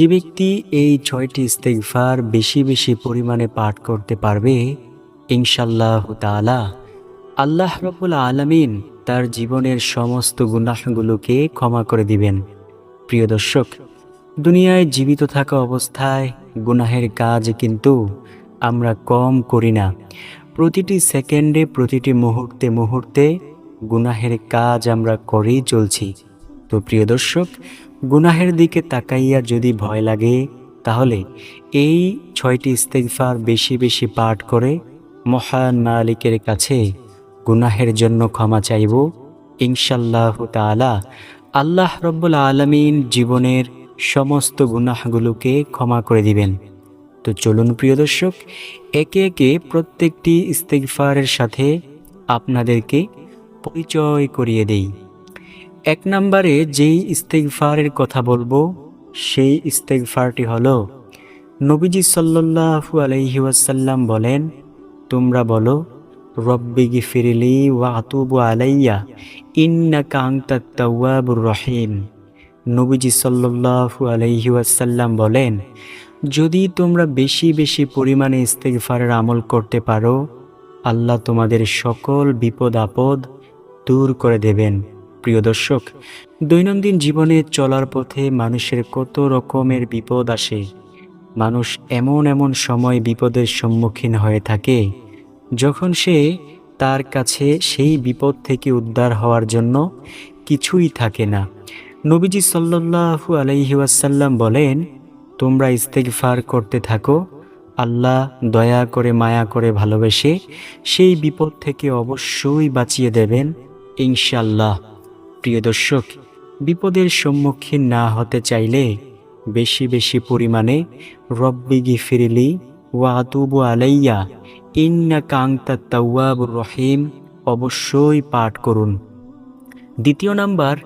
যে ব্যক্তি এই ছয়টি ইস্তেগফার বেশি বেশি পরিমাণে পাঠ করতে পারবে ইনশাল্লাহ তাআলা আল্লাহ রবুল আলমিন তার জীবনের সমস্ত গুনাহগুলোকে ক্ষমা করে দিবেন। প্রিয় দর্শক, দুনিয়ায় জীবিত থাকা অবস্থায় গুনাহের কাজ কিন্তু আমরা কম করি না। প্রতিটি সেকেন্ডে, প্রতিটি মুহূর্তে মুহূর্তে গুনাহের কাজ আমরা করেই চলছি। তো প্রিয় দর্শক গুনাহের দিকে তাকাইয়া যদি ভয় লাগে, তাহলে এই ছয়টি ইস্তেগফার বেশি বেশি পাঠ করে মহান মালিকের কাছে গুনাহের জন্য ক্ষমা চাইব। ইনশাল্লাহ তাআলা আল্লাহ রব্বুল আলমিন জীবনের সমস্ত গুনাহগুলোকে ক্ষমা করে দিবেন। তো চলুন প্রিয় দর্শক, একে একে প্রত্যেকটি ইস্তেগফারের সাথে আপনাদেরকে পরিচয় করিয়ে দেই। এক নম্বরে যেই ইস্তেগফারের কথা বলব, সেই ইস্তেগফারটি হলো, নবীজি সাল্লাল্লাহু আলাইহি ওয়াসাল্লাম বলেন, তোমরা বলো, রব্বি গিফিরলি ওয়া আতুবু আলাইয়া, ইন্নাকা আনতাত তাওয়াবুর রহিম। নবীজি সাল্লাল্লাহু আলাইহি ওয়াসাল্লাম বলেন, যদি তোমরা বেশি বেশি পরিমাণে ইস্তেগফারের আমল করতে পারো, আল্লাহ তোমাদের সকল বিপদ আপদ দূর করে দেবেন। প্রিয় দর্শক, দৈনন্দিন জীবনে চলার পথে মানুষের কত রকমের বিপদ আসে। মানুষ এমন এমন সময় বিপদের সম্মুখীন হয়ে থাকে, যখন সে তার কাছে সেই বিপদ থেকে উদ্ধার হওয়ার জন্য কিছুই থাকে না। নবীজি সাল্লাল্লাহু আলাইহি ওয়াসাল্লাম বলেন, তোমরা ইস্তেগফার করতে থাকো, আল্লাহ দয়া করে মায়া করে ভালোবেসে সেই বিপদ থেকে অবশ্যই বাঁচিয়ে দেবেন ইনশাল্লাহ প্রিয় দর্শক, বিপদের সম্মুখীন না হতে চাইলে বেশি বেশি পরিমাণে রব্বি গিফিরিলি ওয়া আতুবু আলাইয়া, ইন্না কাংতা তাওয়াবুর রহিম অবশ্যই পাঠ করুন। দ্বিতীয় নাম্বার,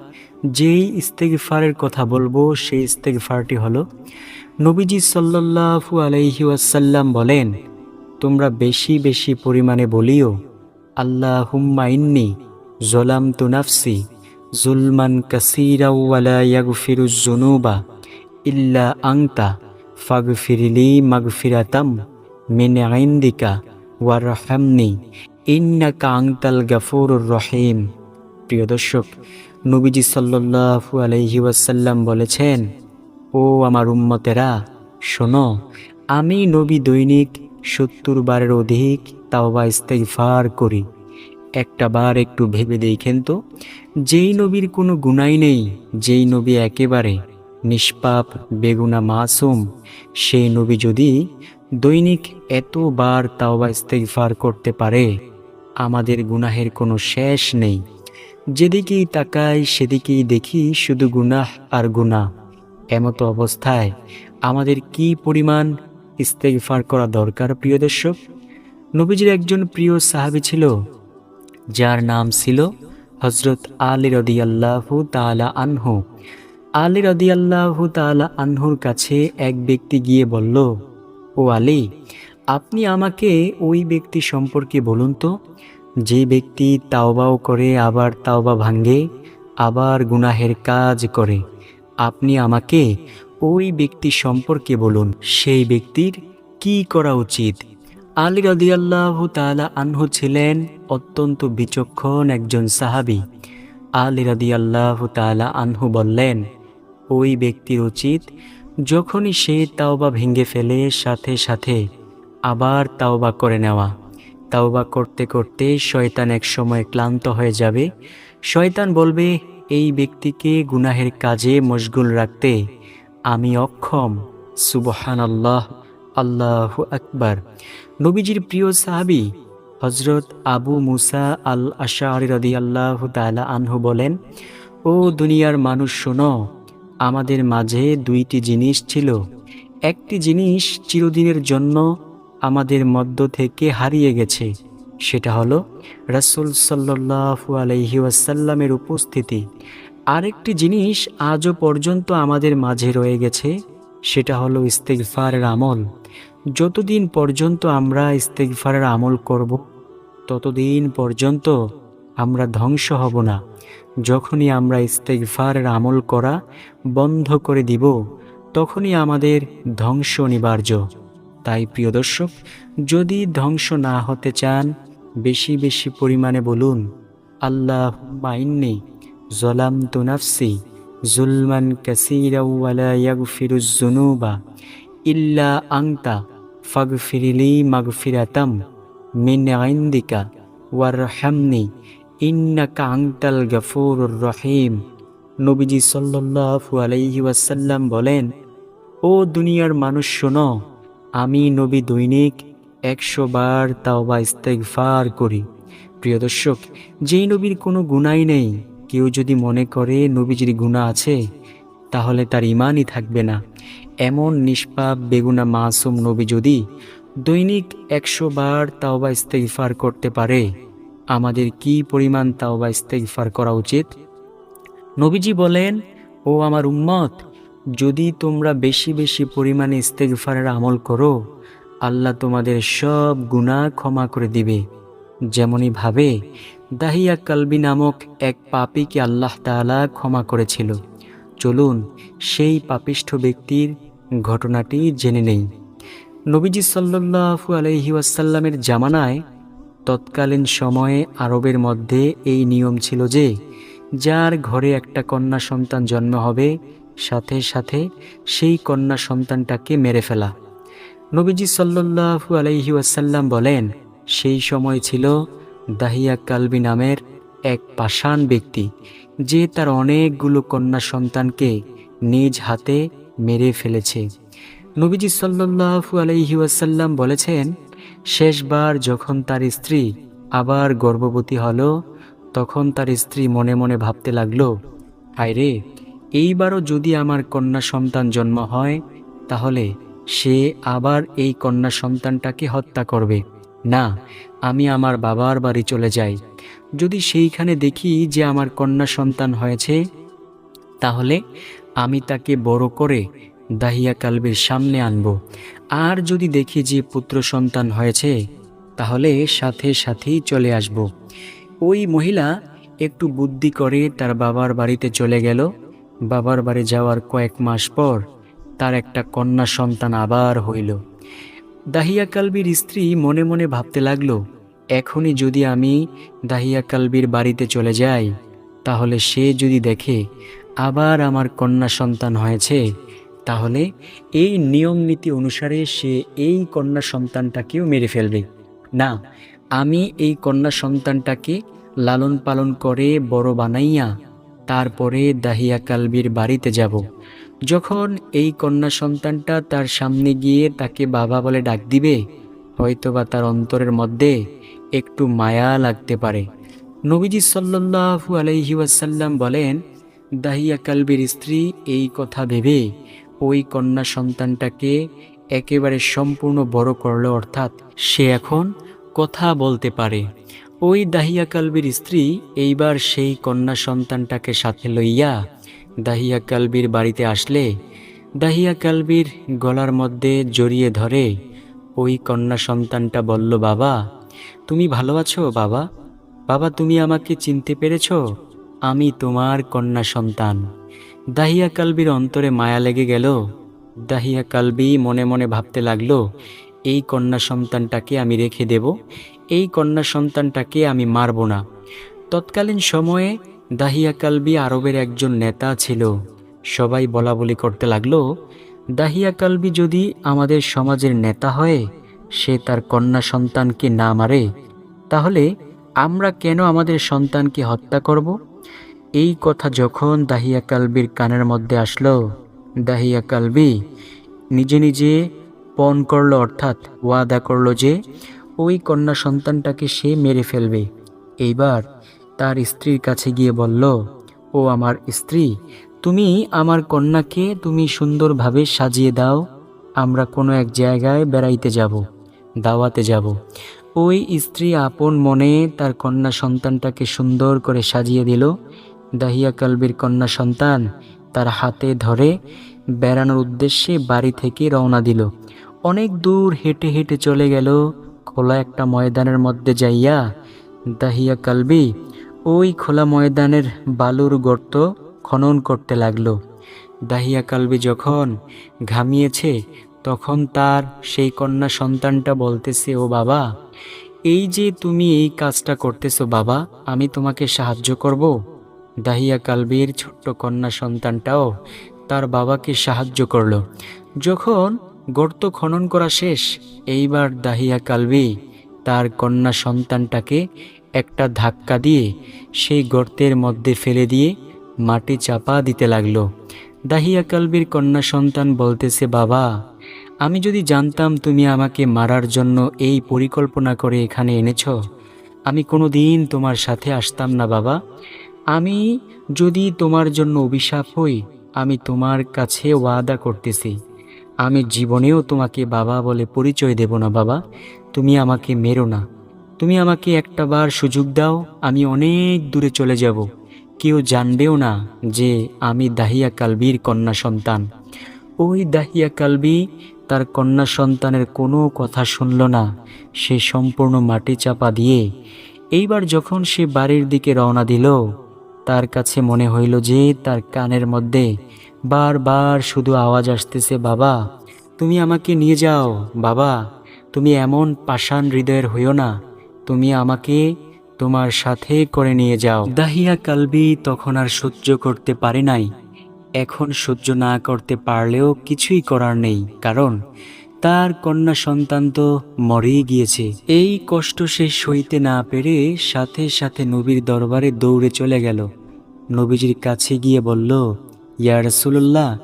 যেই ইস্তেগফারের কথা বলব সেই ইস্তেগফারটি হলো, নবীজি সাল্লাল্লাহু আলাইহি ওয়াসাল্লাম বলেন, তোমরা বেশি বেশি পরিমাণে বলিও আল্লাহ হুম্মা ইন্নি জলাম তু নাফসি জুলমান কাসিরা ওয়ালা ইয়াগফিরুজ জুনুবা ইল্লা আংতা ফাগফিরিলি মাগফিরাতাম মিন ইন্দিকা ওয়ারহামনি ইন্নাকা আংতাল গাফুরুর রহিম। প্রিয় দর্শক, নবীজি সাল্লাল্লাহু আলাইহি ওয়াসাল্লাম বলেছেন, ও আমার উম্মতেরা, শোনো, আমি নবী দৈনিক সত্তর বারের অধিক তাওবা ইস্তেগফার করি। একটা বার একটু ভেবে দেখেন তো। যেই নবীর কোনো গুনাই নেই, যেই নবী একেবারে নিষ্পাপ, বেগুনা মাসুম, সেই নবী যদি দৈনিক এতবার তাওবা ইস্তেগফার করতে পারে, আমাদের গুনাহের কোনো শেষ নেই। যেদিকেই তাকাই, সেদিকেই দেখি শুধু গুনাহ আর গুনাহ। এমতো অবস্থায় আমাদের কি পরিমাণ ইস্তেগফার করা দরকার, প্রিয় দর্শক? নবীজির একজন প্রিয় সাহাবী ছিল যার নাম ছিল হজরত আলী রদিয়াল্লাহু তালা আনহু। আলী রদিয়াল্লাহু তালা আনহুর কাছে এক ব্যক্তি গিয়ে বলল, ও আলী, আপনি আমাকে ওই ব্যক্তি সম্পর্কে বলুন তো। যে ব্যক্তি তাওবাও করে, আবার তাওবা ভাঙ্গে আবার গুনাহের কাজ করে। আপনি আমাকে ওই ব্যক্তি সম্পর্কে বলুন, সেই ব্যক্তির কি করা উচিত? আলী রদিয়াল্লাহ তালা আনহু ছিলেন অত্যন্ত বিচক্ষণ একজন সাহাবি। আলী রদিয়াল্লাহ তালা আনহু বললেন, ওই ব্যক্তির উচিত যখনই সে তাওবা ভেঙে ফেলে সাথে সাথে আবার তাওবা করে নেওয়া। তাওবা করতে করতে শয়তান এক সময় ক্লান্ত হয়ে যাবে। শয়তান বলবে, এই ব্যক্তিকে গুনাহের কাজে মশগুল রাখতে আমি অক্ষম। সুবহান আল্লাহ আল্লাহ আকবার। নবীজির প্রিয় সাহাবি হজরত আবু মুসা আল আশারি রদি আল্লাহ তালা আনহু বলেন, ও দুনিয়ার মানুষ শোনো, আমাদের মাঝে দুইটি জিনিস ছিল। একটি জিনিস চিরদিনের জন্য আমাদের মধ্য থেকে হারিয়ে গেছে, সেটা হলো রাসুল সাল্লাহু আলহি উপস্থিতি। আরেকটি জিনিস আজও পর্যন্ত আমাদের মাঝে রয়ে গেছে, সেটা হলো ইস্তেগফারের আমল। যতদিন পর্যন্ত আমরা ইস্তেগফারের আমল করব ততদিন পর্যন্ত আমরা ধ্বংস হব না। যখনই আমরা ইস্তেগফারের আমল করা বন্ধ করে দিব, তখনই আমাদের ধ্বংস অনিবার্য। তাই প্রিয় দর্শক, যদি ধ্বংস না হতে চান, বেশি বেশি পরিমাণে বলুন আল্লাহ মাইন্নি জলাম তুনাফসি জুলমান জুনুবা ইল্লা আংতা ফাগফিরিলি মাগফিরাতাম। মিন আইন্দিকা ওয়ারহামনি ইন্নাকা আংতাল গফুরুর রহিম নবীজি সাল্লাল্লাহু আলাইহি ওয়াসাল্লাম বলেন, ও দুনিয়ার মানুষ শোনো, আমি নবী দৈনিক একশো বার তাওবা ইস্তেগফার করি। প্রিয় দর্শক, যেই নবীর কোনো গুণাই নেই, কেউ যদি মনে করে নবীজির গুণা আছে, তাহলে তার ইমানই থাকবে না। এমন নিষ্পাপ, বেগুনা মাসুম নবী যদি দৈনিক একশো বার তাওবা ইস্তেগফার করতে পারে। আমাদের কি পরিমাণ তাওবা ইস্তেগফার করা উচিত? নবীজি বলেন, ও আমার উম্মত, যদি তোমরা বেশি বেশি পরিমাণে ইস্তেগফারের আমল করো, আল্লাহ তোমাদের সব গুনাহ ক্ষমা করে দিবে। যেমনই ভাবে, দাহিয়া কালবি নামক এক পাপীকে আল্লাহ তাআলা ক্ষমা করেছিল। চলুন সেই পাপিষ্ঠ ব্যক্তির ঘটনাটি জেনে নেই। নবীজি সাল্লাল্লাহু আলাইহি ওয়াসাল্লামের জামানায় তৎকালীন সময়ে আরবের মধ্যে এই নিয়ম ছিল যে, যার ঘরে একটা কন্যা সন্তান জন্ম হবে, সাথে সাথে সেই কন্যা সন্তানটাকে মেরে ফেলা। নবীজি সাল্লাল্লাহু আলাইহি ওয়াসাল্লাম বলেন, সেই সময় ছিল দাহিয়া কালবি নামের এক পাষাণ ব্যক্তি, যে তার অনেকগুলো কন্যা সন্তানকে নিজ হাতে মেরে ফেলেছে। নবীজি সাল্লাল্লাহু আলাইহি ওয়াসাল্লাম বলেছেন, শেষবার যখন তার স্ত্রী আবার গর্ভবতী হল, তখন তার স্ত্রী মনে মনে ভাবতে লাগল হায় রে এইবারও যদি আমার কন্যা সন্তান জন্ম হয়, তাহলে সে আবার এই কন্যা সন্তানটাকে হত্যা করবে। না, আমি আমার বাবার বাড়ি চলে যাই। যদি সেইখানে দেখি যে আমার কন্যা সন্তান হয়েছে, তাহলে আমি তাকে বড় করে দাহিয়া কালবের সামনে আনব। আর যদি দেখি যে পুত্র সন্তান হয়েছে, তাহলে সাথে সাথেই চলে আসব। ওই মহিলা একটু বুদ্ধি করে তার বাবার বাড়িতে চলে গেল। বাবার বাড়ি যাওয়ার কয়েক মাস পর তার একটা কন্যা সন্তান আবার হইল। দাহিয়া কালবির স্ত্রী মনে মনে ভাবতে লাগল, এখনই যদি আমি দাহিয়া কালবির বাড়িতে চলে যাই, তাহলে সে যদি দেখে আবার আমার কন্যা সন্তান হয়েছে তাহলে এই নিয়ম নীতি অনুসারে সে এই কন্যা সন্তানটাকেও মেরে ফেলবে। না, আমি এই কন্যা সন্তানটাকে লালন পালন করে বড় বানাইয়া তারপরে দাহিয়া কালবির বাড়িতে যাব। যখন এই কন্যা সন্তানটা তার সামনে গিয়ে তাকে বাবা বলে ডাক দিবে, হয়তোবা তার অন্তরের মধ্যে একটু মায়া লাগতে পারে। নবীজি সাল্লাল্লাহু আলাইহি ওয়াসাল্লাম বলেন, দাহিয়া কালবির স্ত্রী এই কথা ভেবে ওই কন্যা সন্তানটাকে একেবারে সম্পূর্ণ বড় করল, অর্থাৎ সে এখন কথা বলতে পারে। ওই দাহিয়া কালবির স্ত্রী এইবার সেই কন্যা সন্তানটাকে সাথে লইয়া দাহিয়া কালবির বাড়িতে আসলে। দাহিয়া কালবির গলার মধ্যে জড়িয়ে ধরে ওই কন্যা সন্তানটা বলল, বাবা, তুমি ভালো আছো, বাবা? বাবা, তুমি আমাকে চিনতে পেরেছ? আমি তোমার কন্যা সন্তান। দাহিয়া কালবির অন্তরে মায়া লেগে গেল। দাহিয়া কালবি মনে মনে ভাবতে লাগল, এই কন্যা সন্তানটাকে আমি রেখে দেব, এই কন্যা সন্তানটাকে আমি মারব না। তৎকালীন সময়ে দাহিয়া কালবি আরবের একজন নেতা ছিল। সবাই বলা বলি করতে লাগল, দাহিয়া কালবি যদি আমাদের সমাজের নেতা হয়, সে তার কন্যা সন্তানকে না মারে, তাহলে আমরা কেন আমাদের সন্তানকে হত্যা করব? এই কথা যখন দাহিয়া কালবির কানের মধ্যে আসলো, দাহিয়া কালবি নিজে নিজে পণ করল, অর্থাৎ ওয়াদা করল যে, ওই কন্যা সন্তানটাকে সে মেরে ফেলবে। এইবার তার স্ত্রীর কাছে গিয়ে বলল, ও আমার স্ত্রী, তুমি আমার কন্যাকে তুমি সুন্দরভাবে সাজিয়ে দাও, আমরা কোনো এক জায়গায় বেড়াইতে যাব, দাওয়াতে যাব। ওই স্ত্রী আপন মনে তার কন্যা সন্তানটাকে সুন্দর করে সাজিয়ে দিল দাহিয়া কালবির কন্যা সন্তান তার হাতে ধরে বেড়ানোর উদ্দেশ্যে বাড়ি থেকে রওনা দিল। অনেক দূর হেঁটে হেঁটে চলে গেল। খোলা একটা ময়দানের মধ্যে যাইয়া দাহিয়া কালবি ওই খোলা ময়দানের বালুর গর্ত খনন করতে লাগল। দাহিয়া কালবি যখন ঘামিয়েছে, তখন তার সেই কন্যা সন্তানটা বলতেছে, ও বাবা, এই যে তুমি এই কাজটা করতেছো বাবা, আমি তোমাকে সাহায্য করব। দাহিয়া কালবির ছোট্ট কন্যা সন্তানটাও তার বাবাকে সাহায্য করল। যখন গর্ত খনন করা শেষ, এইবার দাহিয়া কালবি তার কন্যা সন্তানটাকে একটা ধাক্কা দিয়ে সেই গর্তের মধ্যে ফেলে দিয়ে মাটি চাপা দিতে লাগল। দাহিয়া কালবির কন্যা সন্তান বলতেছে, বাবা, আমি যদি জানতাম তুমি আমাকে মারার জন্য এই পরিকল্পনা করে এখানে এনেছ, আমি কোনো দিন তোমার সাথে আসতাম না বাবা। আমি যদি তোমার জন্য অভিশাপ হই, আমি তোমার কাছে ওয়াদা করতেছি। আমি জীবনেও তোমাকে বাবা বলে পরিচয় দেব না, বাবা। তুমি আমাকে মেরো না। তুমি আমাকে একটা বার সুযোগ দাও, আমি অনেক দূরে চলে যাব। কেউ জানবেও না যে আমি দাহিয়া কালবির কন্যা সন্তান। ওই দাহিয়া কালবি তার কন্যা সন্তানের কোনো কথা শুনল না। সে সম্পূর্ণ মাটি চাপা দিয়ে এইবার যখন সে বাড়ির দিকে রওনা দিল তার কাছে মনে হইল যে তার কানের মধ্যে বারবার শুধু আওয়াজ আসতেছে, বাবা, তুমি আমাকে নিয়ে যাও, বাবা, তুমি এমন পাষাণ হৃদয়ের হইও না, তুমি আমাকে তোমার সাথে করে নিয়ে যাও। দাহিয়া কালবি তখন আর সহ্য করতে পারে নাই। এখন সহ্য না করতে পারলেও কিছুই করার নেই, কারণ তার কন্যা সন্তান তো মরেই গিয়েছে। এই কষ্ট সে সইতে না পেরে সাথে সাথে নবীর দরবারে দৌড়ে চলে গেল। নবীজির কাছে গিয়ে বলল, ইয়া রাসূলুল্লাহ,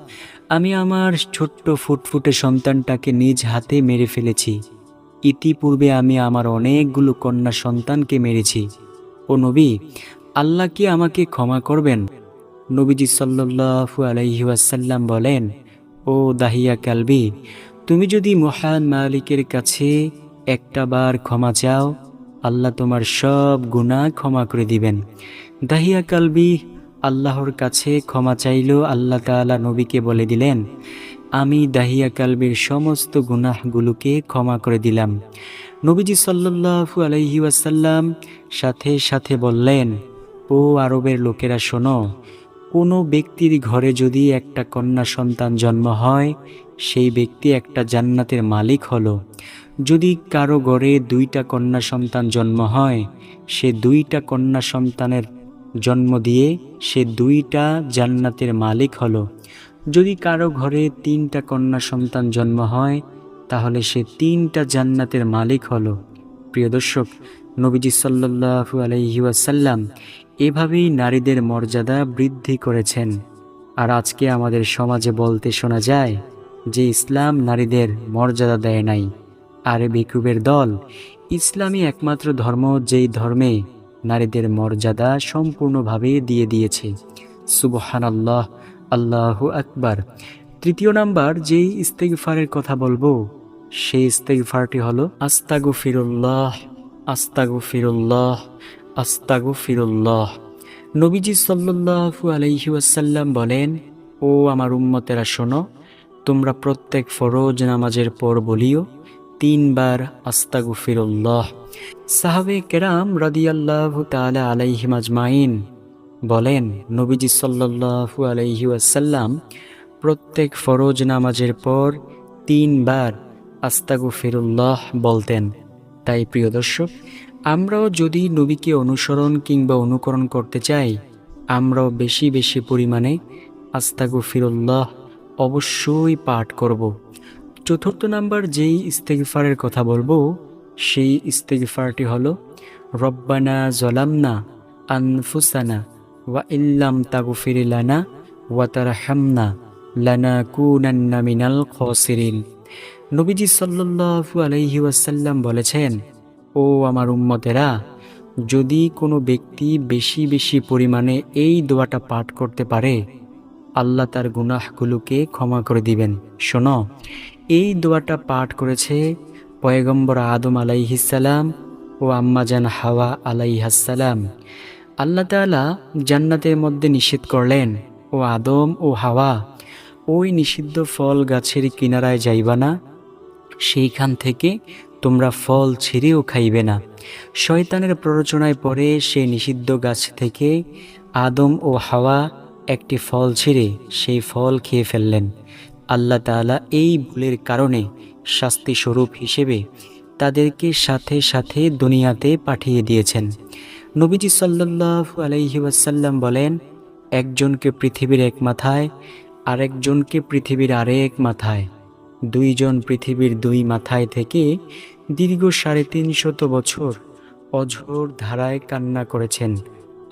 আমি আমার ছোট্ট ফুটফুটে সন্তানটাকে নিজ হাতে মেরে ফেলেছি। ইতিপূর্বে আমি আমার অনেকগুলো কন্যা সন্তানকে মেরেছি। ও নবী, আল্লাহ কি আমাকে ক্ষমা করবেন? নবীজি সাল্লাল্লাহু আলাইহি ওয়াসাল্লাম বলেন, ও দাহিয়া কালবি তুমি যদি মহান মালিকের কাছে একটা বার ক্ষমা চাও, আল্লাহ তোমার সব গুনাহ ক্ষমা করে দিবেন। দাহিয়া কালবি, আল্লাহর কাছে ক্ষমা চাইল আল্লাহ তাআলা নবীকে বলে দিলেন, আমি দাহিয়া কালবির সমস্ত গুনাহগুলোকে ক্ষমা করে দিলাম। নবীজি সাল্লাল্লাহু আলাইহি ওয়াসাল্লাম সাথে সাথে বললেন, ও আরবের লোকেরা শোনো কোনো ব্যক্তির ঘরে যদি একটা কন্যা সন্তান জন্ম হয়, সেই ব্যক্তি একটা জান্নাতের মালিক হলো। যদি কারও ঘরে দুইটা কন্যা সন্তান জন্ম হয়, সে দুইটা কন্যা সন্তানের জন্ম দিয়ে সে দুইটা জান্নাতের মালিক হলো। যদি কারও ঘরে তিনটা কন্যা সন্তান জন্ম হয়, তাহলে সে তিনটা জান্নাতের মালিক হলো। প্রিয় দর্শক, নবীজি সাল্লাহু আলহি ওয়াসাল্লাম এভাবেই নারীদের মর্যাদা বৃদ্ধি করেছেন। আর আজকে আমাদের সমাজে বলতে শোনা যায় যে ইসলাম নারীদের মর্যাদা দেয় নাই। আর বিকুবের দল, ইসলামই একমাত্র ধর্ম যেই ধর্মে নারীদের মর্যাদা সম্পূর্ণভাবে দিয়ে দিয়েছে। সুবহান আল্লাহ আল্লাহ আকবার। তৃতীয় নাম্বার, যেই ইস্তেগফারের কথা বলব, সেই ইস্তেগফারটি হলো আস্তাগু ফিরুল্লাহ আস্তাগু ফিরুল্লাহ আস্তাগু ফিরুল্লাহ নবীজি সাল্লু আলাইহি ওয়াসাল্লাম বলেন, ও আমার উম্মতেরা, শোনো, তোমরা প্রত্যেক ফরজ নামাজের পর বলিও, তিনবার আস্তাগু ফিরুল্লাহ সাহাবে কেরাম রাদিয়াল্লাহু তাআলা আলাইহিম আজমাইন বলেন, নবীজি সাল্লাল্লাহু আলাইহি ওয়াসাল্লাম প্রত্যেক ফরজ নামাজের পর তিনবার আস্তাগু ফিরুল্লাহ বলতেন। তাই প্রিয় দর্শক আমরাও যদি নবীকে অনুসরণ কিংবা অনুকরণ করতে চাই, আমরাও বেশি বেশি পরিমাণে আস্তাগু ফিরুল্লাহ অবশ্যই পাঠ করব। চতুর্থ নাম্বার যেই ইস্তেগফারের কথা বলব, সেই ইস্তেগফারটি হলো, রব্বানা জলামনা আনফুসানা ওয়া ইল্লাম তাগফির লানা ওয়া তারহামনা লানা কুনান্না মিনাল খসিরিন। নবীজি সাল্লাল্লাহু আলাইহি ওয়াসাল্লাম বলেছেন ও আমার উম্মতেরা, যদি কোনো ব্যক্তি বেশি বেশি পরিমাণে এই দোয়াটা পাঠ করতে পারে, আল্লাহ তার গুনাহগুলোকে ক্ষমা করে দিবেন। শোনো, এই দোয়াটা পাঠ করেছে পয়গম্বর আদম আলাইহিসাল্লাম ও আম্মাজান হাওয়া আলাইহাসাল্লাম আল্লাহ তাআলা জান্নাতের মধ্যে নিষেধ করলেন, ও আদম ও হাওয়া, ওই নিষিদ্ধ ফল গাছের কিনারায় যাইবা না। সেইখান থেকে তোমরা ফল ছিঁড়েও খাইবে না। শয়তানের প্ররোচনায় পরে সেই নিষিদ্ধ গাছ থেকে আদম ও হাওয়া একটি ফল ছিঁড়ে সেই ফল খেয়ে ফেললেন। আল্লাহ তাআলা এই ভুলের কারণে শাস্তি স্বরূপ হিসেবে তাদেরকে সাথে সাথে দুনিয়াতে পাঠিয়ে দিয়েছেন। নবীজি সাল্লাল্লাহু আলাইহি ওয়াসাল্লাম বলেন, একজনকে পৃথিবীর এক মাথায়, আরেকজনকে পৃথিবীর আরেক মাথায়। দুইজন পৃথিবীর দুই মাথায় থেকে দীর্ঘ সাড়ে তিনশত বছর অঝোর ধারায় কান্না করেছেন।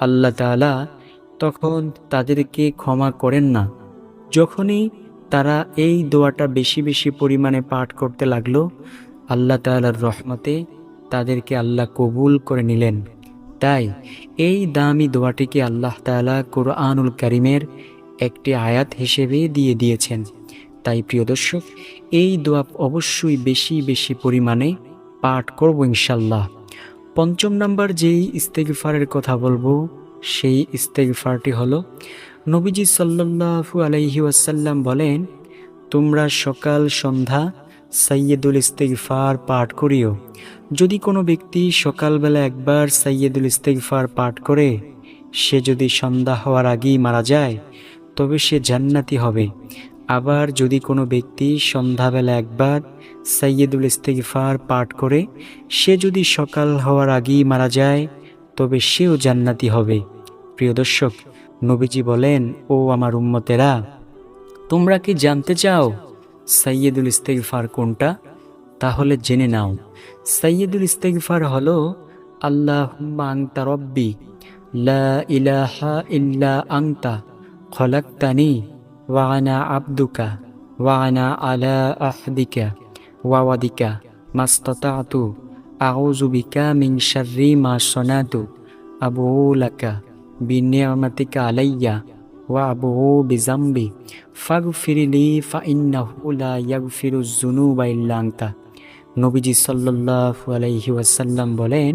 আল্লাহ তাআলা তখন তাদেরকে ক্ষমা করেন না। যখনই তারা এই দোয়াটা বেশি বেশি পরিমাণে পাঠ করতে লাগল, আল্লাহ তাআলার রহমতে তাদেরকে আল্লাহ কবুল করে নিলেন। তাই এই দামি দোয়াটিকে আল্লাহ তাআলা কোরআনুল কারিমের একটি আয়াত হিসেবে দিয়ে দিয়েছেন। তাই প্রিয় দর্শক এই দোয়া অবশ্যই বেশি বেশি পরিমাণে পাঠ করব ইনশাল্লাহ পঞ্চম নাম্বার যেই ইস্তেগফারের কথা বলব, সেই ইস্তেগফারটি হলো, নবীজি সাল্লাল্লাহু আলাইহি ওয়াসাল্লাম বলেন, তোমরা সকাল সন্ধ্যা সাইয়্যেদুল ইস্তেগফার পাঠ করিও। যদি কোনো ব্যক্তি সকালবেলা একবার সাইয়্যেদুল ইস্তেগফার পাঠ করে, সে যদি সন্ধ্যা হওয়ার আগেই মারা যায়, তবে সে জান্নাতি হবে। আবার যদি কোনো ব্যক্তি সন্ধ্যাবেলা একবার সাইয়্যেদুল ইস্তেগফার পাঠ করে, সে যদি সকাল হওয়ার আগেই মারা যায়, তবে সেও জান্নাতি হবে। প্রিয় দর্শক, নবীজি বলেন, ও আমার উম্মতেরা, তোমরা কি জানতে চাও সাইয়্যেদুল ইস্তেগফার কোনটা? তাহলে জেনে নাও। সাইয়্যেদুল ইস্তেগফার হলো আল্লাহ আংতা রব্বি, লা ইলাহা ইল্লা আংতা খলাকতানি ওয়া আনা আবদুকা ওয়া আনা আলা আহদিকা ওয়া ওয়াদিকা মাস্তাতাতু আউযু বিকা মিন শাররি মা সনাতু আবু লাকা বিনিয়ামাতিকা আলাইয়া ওয়া আবু বিজাম্বি ফাগফিরলি ফাইন্নাহু লা ইয়াগফিরু যুনুবা ইল্লা আনতা নবীজি সাল্লাল্লাহু আলাইহি ওয়াসাল্লাম বলেন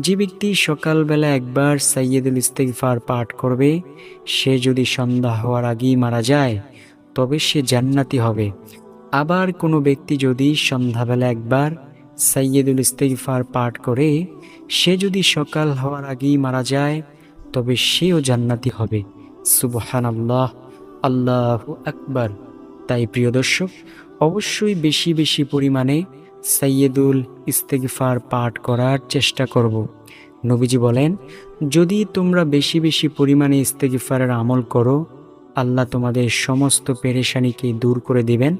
যে ব্যক্তি সকালবেলা একবার সাইয়্যেদুল ইস্তেগফার পাঠ করবে, সে যদি সন্ধ্যা হওয়ার আগেই মারা যায়, তবে সে জান্নাতি হবে। আবার কোনো ব্যক্তি যদি সন্ধ্যাবেলা একবার সাইয়েদুল ইস্তেগফার পাঠ করে, সে যদি সকাল হওয়ার আগেই মারা যায়, তবে সেও জান্নাতি হবে। সুবহান আল্লাহ আল্লাহ আকবার। তাই প্রিয় দর্শক, অবশ্যই বেশি বেশি পরিমাণে সাইয়্যেদুল ইস্তেগফার পাঠ করার চেষ্টা করব। নবীজি বলেন, যদি তোমরা বেশি বেশি পরিমাণে ইস্তেগফারের আমল করো, আল্লাহ তোমাদের সমস্ত পেরেশানিকে দূর করে দিবেন।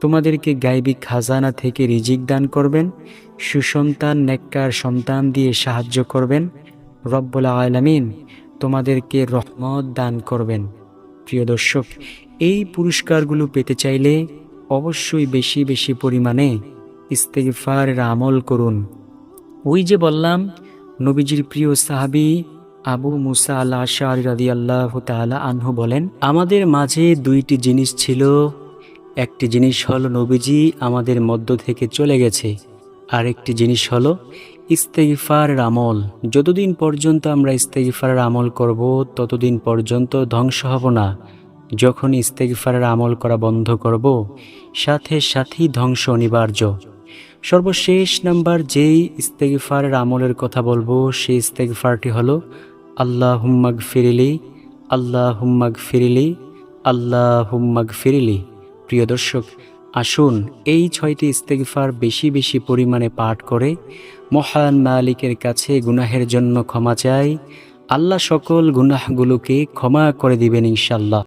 তোমাদেরকে গাইবিক খাজানা থেকে রিজিক দান করবেন। সুসন্তান নেককার সন্তান দিয়ে সাহায্য করবেন। রব্বুল আলামিন তোমাদেরকে রহমত দান করবেন। প্রিয় দর্শক, এই পুরস্কারগুলো পেতে চাইলে অবশ্যই বেশি বেশি পরিমাণে ইস্তেগফারের আমল করুন। ওই যে বললাম, নবীজির প্রিয় সাহাবি আবু মুসা আল্লাহ আশারি রাদি আল্লাহ তালা আনহু বলেন, আমাদের মাঝে দুইটি জিনিস ছিল। একটি জিনিস হলো, নবীজি আমাদের মধ্য থেকে চলে গেছে। আরেকটি জিনিস হলো, ইস্তেগফারের আমল। যতদিন পর্যন্ত আমরা ইস্তেগফারের আমল করব, ততদিন পর্যন্ত ধ্বংস হব না। যখন ইস্তেগফারের আমল করা বন্ধ করব, সাথে সাথেই ধ্বংস অনিবার্য। সর্বশেষ নাম্বার যেই ইস্তেগফারের আমলের কথা বলব, সেই ইস্তেগফারটি হলো আল্লাহ হুম্মাগ ফিরিলি আল্লাহ হুম্মাগ ফিরিলি আল্লাহ হুম্মাগ ফিরিলি প্রিয় দর্শক, আসুন এই ছয়টি ইস্তেগফার বেশি বেশি পরিমাণে পাঠ করে মহান মালিকের কাছে গুনাহের জন্য ক্ষমা চাই। আল্লাহ সকল গুনাহগুলোকে ক্ষমা করে দিবেন ইনশাল্লাহ